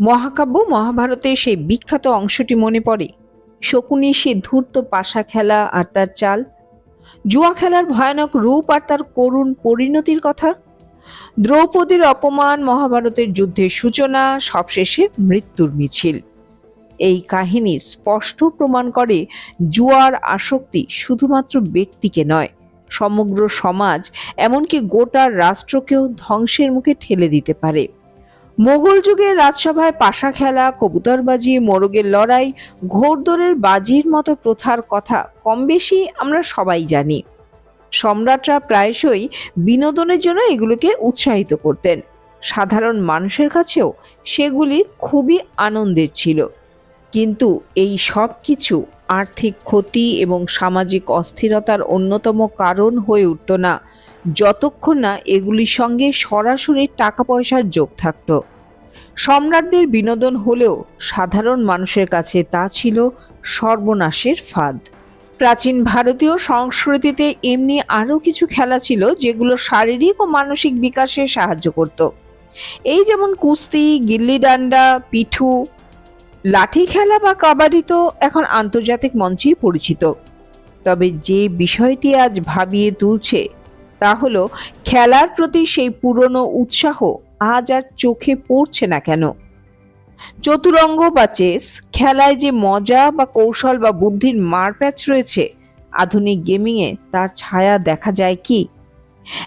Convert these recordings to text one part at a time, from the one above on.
মহাকাব্য মহাভারতের সেই বিখ্যাত অংশটি মনে পড়ে। শকুনি সে ধূর্ত পাশা খেলা আর তার চাল। জুয়া খেলার ভয়ানক রূপ আর তার করুণ পরিণতির কথা। দ্রৌপদীর অপমান মহাভারতের যুদ্ধের সূচনা, সবশেষে মৃত্যুর মিছিল। এই কাহিনী স্পষ্ট প্রমাণ করে জুয়ার আসক্তি শুধুমাত্র ব্যক্তিকে নয়, সমগ্র সমাজ, এমনকি গোটা রাষ্ট্রকেও ধ্বংসের মুখে ঠেলে দিতে পারে। মোগল যুগের রাজসভায় পাশা খেলা, কবুতরবাজি, মোরগের লড়াই, ঘোড়দৌড়ের বাজির মতো প্রথার কথা কম বেশি আমরা সবাই জানি। সম্রাটরা প্রায়শই বিনোদনের জন্য এগুলোকে উৎসাহিত করতেন। সাধারণ মানুষের কাছেও সেগুলি খুবই আনন্দের ছিল। কিন্তু এই সব কিছু আর্থিক ক্ষতি এবং সামাজিক অস্থিরতার অন্যতম কারণ হয়ে উঠত না। যতক্ষণ না এগুলির সঙ্গে সরাসরি টাকা পয়সার যোগ থাকত। সম্রাটদের বিনোদন হলেও সাধারণ মানুষের কাছে তা ছিল সর্বনাশের ফাঁদ। প্রাচীন ভারতীয় সংস্কৃতিতে এমনি আরও কিছু খেলা ছিল যেগুলো শারীরিক ও মানসিক বিকাশে সাহায্য করত। এই যেমন কুস্তি গিল্লি ডান্ডা পিঠু, লাঠি খেলা বা কাবাডি তো এখন আন্তর্জাতিক মঞ্চেই পরিচিত। তবে যে বিষয়টি আজ ভাবিয়ে তুলছে তা হলো, খেলার প্রতি সেই পুরনো উৎসাহ আজ আর চোখে পড়ছে না কেন? চতুরঙ্গ বা চেস, খেলায় যে মজা বা কৌশল বা বুদ্ধির মারপ্যাচ রয়েছে, আধুনিক গেমিংয়ে তার ছায়া দেখা যায় কি?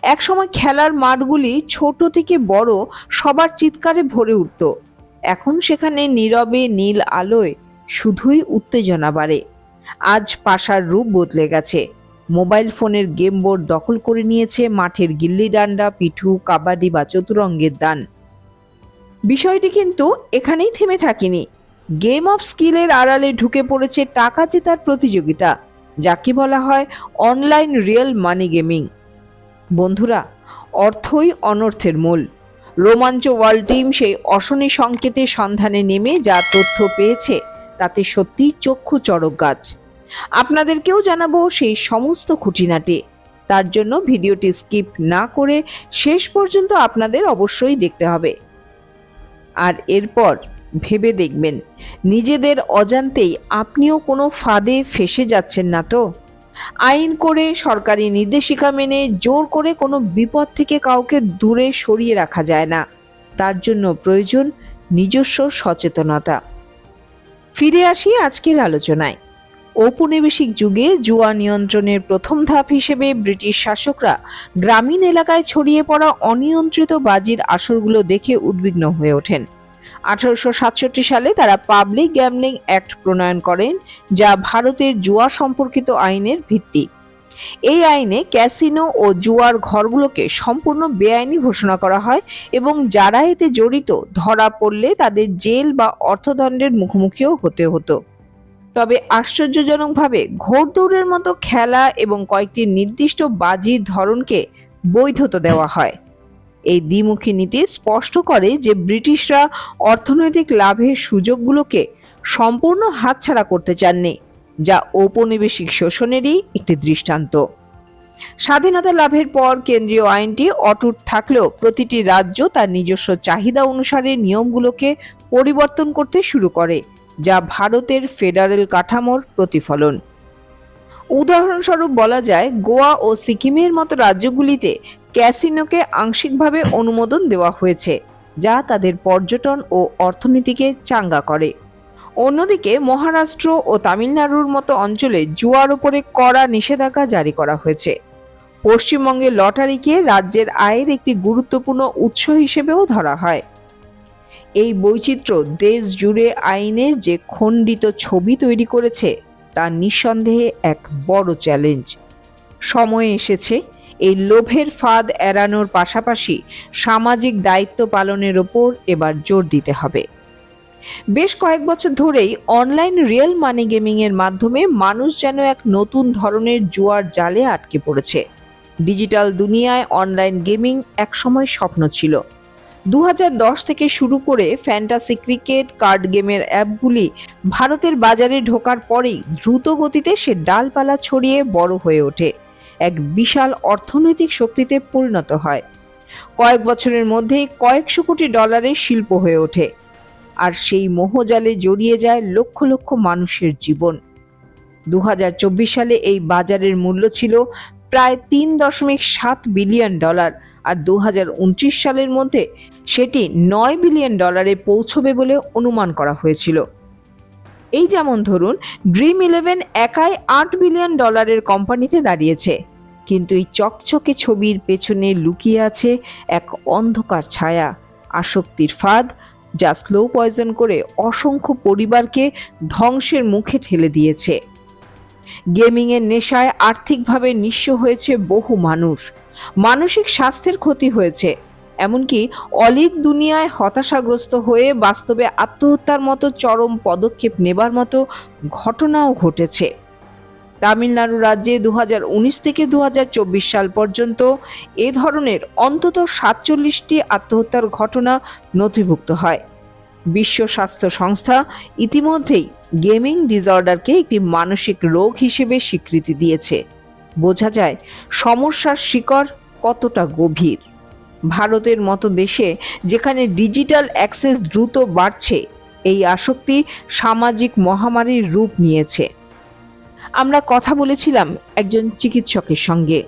একসময় খেলার মাঠগুলি ছোট থেকে বড় সবার চিৎকারে ভরে উঠত। এখন সেখানে নীরবে নীল আলোয় শুধুই উত্তেজনা বাড়ে। আজ পাশার রূপ বদলে গেছে। মোবাইল ফোনের গেম বোর্ড দখল করে নিয়েছে মাঠের গিল্লি ডান্ডা, পিঠু, কাবাডি বা চতুরঙ্গের দান। বিষয়টি কিন্তু এখানেই থেমে থাকেনি। গেম অফ স্কিলের আড়ালে ঢুকে পড়েছে টাকা জেতার প্রতিযোগিতা, যাকে বলা হয় অনলাইন রিয়েল মানি গেমিং বন্ধুরা, অর্থই অনর্থের মূল। রোমাঞ্চ ওয়ার্ল্ড টিম সেই অশনি সংকেতের সন্ধানে নেমে যা তথ্য পেয়েছে, তাতে সত্যি চক্ষু চড়ক গাছ। আপনাদেরকেও জানাব সেই সমস্ত খুঁটিনাটি। তার জন্য ভিডিওটি স্কিপ না করে শেষ পর্যন্ত আপনাদের অবশ্যই দেখতে হবে। আর এরপর ভেবে দেখবেন, নিজেদের অজান্তেই আপনিও কোনো ফাঁদে ফেসে যাচ্ছেন না তো? আইন করে, সরকারি নির্দেশিকা মেনে, জোর করে কোনো বিপদ থেকে কাউকে দূরে সরিয়ে রাখা যায় না। তার জন্য প্রয়োজন নিজস্ব সচেতনতা। ফিরে আসি আজকের আলোচনায়। ঔপনিবেশিক যুগে জুয়া নিয়ন্ত্রণের প্রথম ধাপ হিসেবে ব্রিটিশ শাসকরা গ্রামীণ এলাকায় ছড়িয়ে পড়া অনিয়ন্ত্রিত বাজির আসরগুলো দেখে উদ্বিগ্ন হয়ে ওঠেন। আঠারোশো সাতষট্টি সালে তারা পাবলিক গ্যামলিং অ্যাক্ট প্রণয়ন করেন, যা ভারতের জুয়া সম্পর্কিত আইনের ভিত্তি। এই আইনে ক্যাসিনো ও জুয়ার ঘরগুলোকে সম্পূর্ণ বেআইনি ঘোষণা করা হয় এবং যারা এতে জড়িত ধরা পড়লে তাদের জেল বা অর্থদণ্ডের মুখোমুখিও হতে হতো। তবে আশ্চর্যজনকভাবে ঘোড়দৌড়ের মতো খেলা এবং কয়েকটি নির্দিষ্ট বাজির ধরনকে বৈধতা দেওয়া হয়। এই দ্বিমুখী নীতি স্পষ্ট করে যে ব্রিটিশরা অর্থনৈতিক লাভের সুযোগগুলোকে সম্পূর্ণ হাতছাড়া করতে চাননি, যা ঔপনিবেশিক শোষণেরই একটি দৃষ্টান্ত। স্বাধীনতা লাভের পর কেন্দ্রীয় আইনটি অটুট থাকলেও প্রতিটি রাজ্য তার নিজস্ব চাহিদা অনুসারে নিয়মগুলোকে পরিবর্তন করতে শুরু করে। যা ভারতের ফেডারেল কাঠামোর প্রতিফলন। উদাহরণস্বরূপ বলা যায়, গোয়া ও সিকিমের মতো রাজ্যগুলিতে ক্যাসিনোকে আংশিকভাবে অনুমোদন দেওয়া হয়েছে, যা তাদের পর্যটন ও অর্থনীতিকে চাঙ্গা করে। অন্যদিকে, মহারাষ্ট্র ও তামিলনাড়ুর মতো অঞ্চলে জুয়ার উপরে কড়া নিষেধাজ্ঞা জারি করা হয়েছে। পশ্চিমবঙ্গে লটারিকে রাজ্যের আয়ের একটি গুরুত্বপূর্ণ উৎস হিসেবেও ধরা হয়। এই বৈচিত্র্য দেশ জুড়ে আইনের যে খণ্ডিত ছবি তৈরি করেছে, তা নিঃসন্দেহে এক বড় চ্যালেঞ্জ। সময় এসেছে, এই লোভের ফাঁদ এড়ানোর পাশাপাশি সামাজিক দায়িত্ব পালনের ওপর এবার জোর দিতে হবে। বেশ কয়েক বছর ধরেই অনলাইন রিয়েল মানি গেমিংয়ের মাধ্যমে মানুষ যেন এক নতুন ধরনের জুয়ার জালে আটকে পড়েছে। ডিজিটাল দুনিয়ায় অনলাইন গেমিং একসময় স্বপ্ন ছিল। দু হাজার দশ থেকে শুরু করে ফ্যান্টাসি ক্রিকেট, কার্ড গেমের অ্যাপগুলি ভারতের বাজারে ঢোকার পরেই দ্রুত গতিতে সে ডালপালা ছড়িয়ে বড় হয়ে ওঠে। এক বিশাল অর্থনৈতিক শক্তিতে পরিণত হয়। কয়েক বছরের মধ্যেই কয়েকশো কোটি ডলারের শিল্প হয়ে ওঠে। আর সেই মোহজালে জড়িয়ে যায় লক্ষ লক্ষ মানুষের জীবন। দু হাজার চব্বিশ সালে এই বাজারের মূল্য ছিল প্রায় তিন দশমিক সাত বিলিয়ন ডলার আর দু হাজার উনত্রিশ সালের মধ্যে সেটি নয় বিলিয়ন ডলারে পৌঁছবে বলে অনুমান করা হয়েছিল। এই যেমন ধরুন, ড্রিম ইলেভেন একাই আট বিলিয়ন ডলারের কোম্পানিতে দাঁড়িয়েছে, কিন্তু এই চকচকে ছবির পেছনে লুকিয়ে আছে এক অন্ধকার ছায়া, আসক্তির ফাঁদ, যা স্লো পয়জন করে অসংখ্য পরিবারকে ধ্বংসের মুখে ঠেলে দিয়েছে। গেমিংয়ের নেশায় আর্থিকভাবে নিঃস্ব হয়েছে বহু মানুষ, মানসিক স্বাস্থ্যের ক্ষতি হয়েছে এমনকি অলিক দুনিয়ায় হতাশাগ্রস্ত হয়ে বাস্তবে আত্মহত্যার মতো চরম পদক্ষেপ নেবার মতো ঘটনাও ঘটেছে। তামিলনাড়ু রাজ্যে দু হাজার উনিশ থেকে দু হাজার চব্বিশ সাল পর্যন্ত এ ধরনের অন্তত সাতচল্লিশটি আত্মহত্যার ঘটনা নথিভুক্ত হয়। বিশ্ব স্বাস্থ্য সংস্থা ইতিমধ্যেই গেমিং ডিসঅর্ডারকে একটি মানসিক রোগ হিসেবে স্বীকৃতি দিয়েছে। বোঝা যায়, সমস্যার শিকড় কতটা গভীর। ভারতের মতো দেশে যেখানে ডিজিটাল অ্যাক্সেস দ্রুত বাড়ছে, এই আসক্তি সামাজিক মহামারীর রূপ নিয়েছে। আমরা কথা বলেছিলাম একজন চিকিৎসকের সঙ্গে।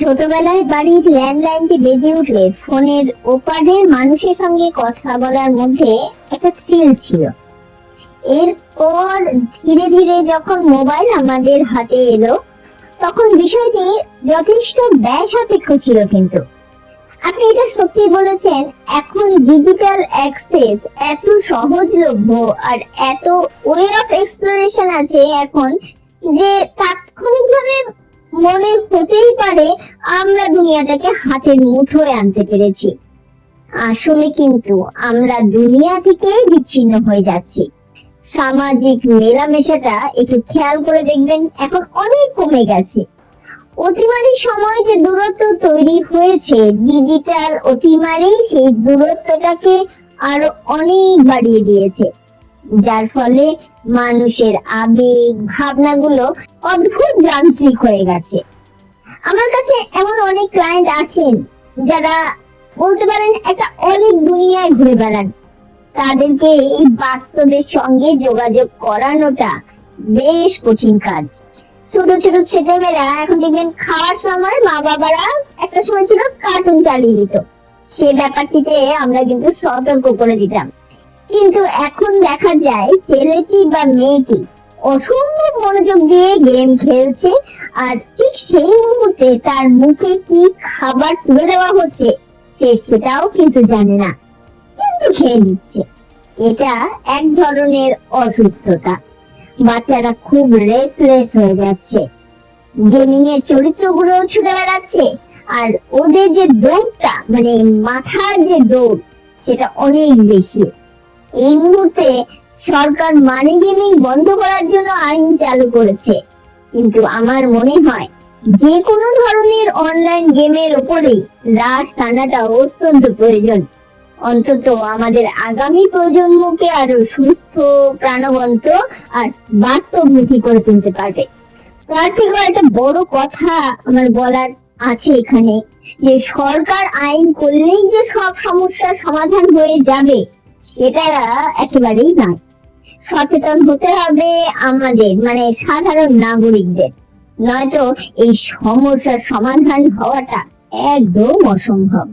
ছোটবেলায় বাড়ির ল্যান্ডলাইনটি বেজে উঠলে ফোনের ওপারের মানুষের সঙ্গে কথা বলার মধ্যে একটা থ্রিল ছিল। এরপর ধীরে ধীরে যখন মোবাইল আমাদের হাতে এলো, তখন বিষয়টি যথেষ্ট ব্যয় সাপেক্ষ ছিল কিন্তু। আপনি এটা সত্যি বলেছেন, এখন ডিজিটাল অ্যাক্সেস এত সহজলভ্য আর এত ওয়ে অফ এক্সপ্লোরেশন আছে এখন যে তাৎক্ষণিকভাবে মনে হতেই পারে আমরা দুনিয়াটাকে হাতের মুঠোয় আনতে পেরেছি। আসলে কিন্তু আমরা দুনিয়া থেকে বিচ্ছিন্ন হয়ে যাচ্ছি। সামাজিক মেলামেশাটা একটু খেয়াল করে দেখবেন, এখন অনেক কমে গেছে। অতিমারি সময় যে দূরত্ব তৈরি হয়েছে ডিজিটাল অতিমারি সেই দূরত্বটাকে আরও অনেক বাড়িয়ে দিয়েছে। যার ফলে মানুষের আবেগ, ভাবনাগুলো অদ্ভুত যান্ত্রিক হয়ে গেছে। আমার কাছে এমন অনেক ক্লায়েন্ট আছেন যারা বলতে পারেন একটা অনেক দুনিয়ায় ঘুরে বেড়ান। তাদেরকে এই বাস্তবের সঙ্গে যোগাযোগ করানোটা বেশ কঠিন কাজ। ছোট ছোট ছেলেমেয়েরা এখন দেখবেন খাওয়ার সময় মা বাবারা একটা সময় ছিল কার্টুন চালিয়ে দিত। সে ব্যাপারটিতে আমরা কিন্তু সতর্ক করে দিতাম। কিন্তু এখন দেখা যায় ছেলেটি বা মেয়েটি অসম্ভব মনোযোগ দিয়ে গেম খেলছে আর ঠিক সেই মুহূর্তে তার মুখে কি খাবার তুলে দেওয়া হচ্ছে সে সেটাও কিন্তু জানে না। কিন্তু খেয়ে নিচ্ছে। এটা এক ধরনের অসুস্থতা। বাচ্চারা খুব রেসলেস হয়ে যাচ্ছে। গেমিং এর চরিত্রগুলো ছুটে বেড়াচ্ছে। আর ওদের যে দৌড়টা মানে মাথার যে দৌড়, সেটা অনেক বেশি। এই মুহূর্তে সরকার মানি গেমিং বন্ধ করার জন্য আইন চালু করেছে। কিন্তু আমার মনে হয়, যে কোনো ধরনের অনলাইন গেমের উপরেই রাশ টানাটা অত্যন্ত প্রয়োজন। অন্তত আমাদের আগামী প্রজন্মকে আরও সুস্থ, প্রাণবন্ত আর বাস্তবমুখী করে তুলতে পারবে। তার থেকেও একটা বড় কথা আমার বলার আছে এখানে, যে সরকার আইন করলেই যে সব সমস্যার সমাধান হয়ে যাবে, সেটা একেবারেই নয়। সচেতন হতে হবে আমাদের মানে সাধারণ নাগরিকদের। নয়তো এই সমস্যার সমাধান হওয়াটা একদম অসম্ভব।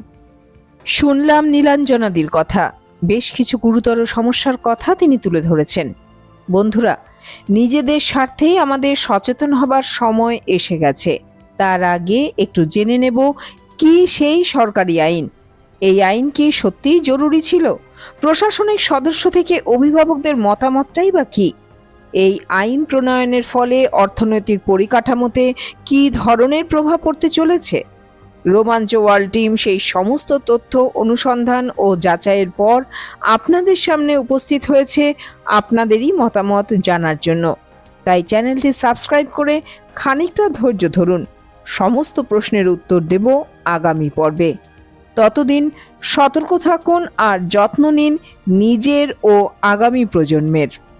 শুনলাম নীলাঞ্জনাদির কথা। বেশ কিছু গুরুতর সমস্যার কথা তিনি তুলে ধরেছেন। বন্ধুরা, নিজেদের স্বার্থেই আমাদের সচেতন হবার সময় এসে গেছে। তার আগে একটু জেনে নেব, কি সেই সরকারি আইন? এই আইন কি সত্যিই জরুরি ছিল? প্রশাসনিক সদস্য থেকে অভিভাবকদের মতামতটাই বা কি? এই আইন প্রণয়নের ফলে অর্থনৈতিক পরিকাঠামোতে কি ধরনের প্রভাব পড়তে চলেছে? রোমাঞ্চ ওয়ার্ল্ড টিম সেই সমস্ত তথ্য, অনুসন্ধান ও যাচাইয়ের পর আপনাদের সামনে উপস্থিত হয়েছে আপনাদেরই মতামত জানার জন্য। তাই চ্যানেলটি সাবস্ক্রাইব করে খানিকটা ধৈর্য ধরুন। সমস্ত প্রশ্নের উত্তর দেব আগামী পর্বে। ততদিন সতর্ক থাকুন আর যত্ন নিন নিজের ও আগামী প্রজন্মের।